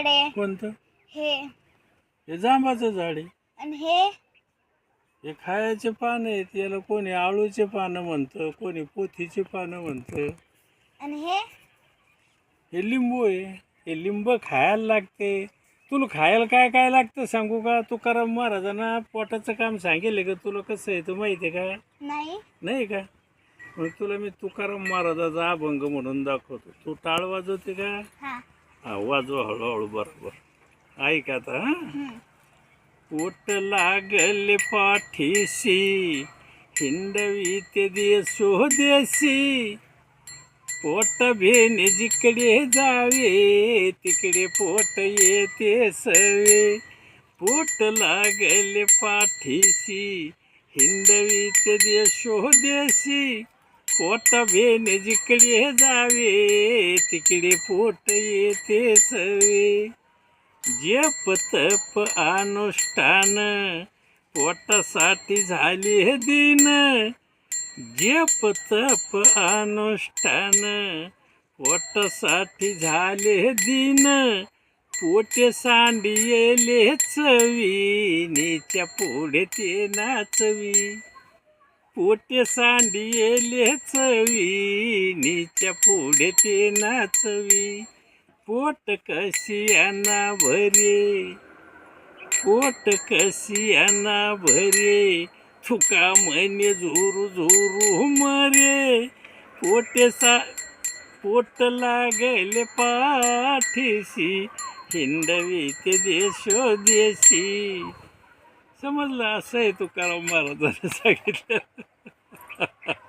झाड आहे. कोणतं? हे. हे जांबाचं झाड आहे. आणि हे? हे खायचे पानं आहेत. याला कोणी आळूचे पानं म्हणतं कोणी पोथीचे पानं म्हणतं. आणि हे? हे लिंबू आहे. हे लिंब खायला लागते. तुला खायला काय काय लागतं सांगू का? तुकाराम महाराजांना पोटाचं काम सांगेल का? तुला कसं आहे तू माहिती आहे का? नाही. नाही का? मग तुला मी तुकाराम महाराजाचा अभंग म्हणून दाखवतो. तू टाळ वाजवते का? हा. हा वाजव हळूहळू बरोबर. ऐक आता हा. पोट लागले पाठीशी हिंडवी ते देशो देशी पोट भेने जिकडे जावे तिकडे पोट येते सवे. पोट लागले पाठीशी हिंडवी ते देशो देशी पोट बेन जिकडे जावे तिकडे पोट येते सवे. जप तप अनुष्ठान पोटासाठी झाले दिन जप तप अनुष्ठान पोटासाठी झाले दिन पोटे सांडियेले चवी नीच्या पुढे ते नाचवी. पोटे सांडियेले चवी नीच्या पुढे ते नाचवी. पोट कशियाना भरे पोट कशियाना भरे थुका म्हणे झुरू झुरू मरे. पोटे सा पोट लागले पाठीशी हिंडवी ते देशो देशी. समजलं असं आहे तुकाराम महाराजांनी सांगितलं.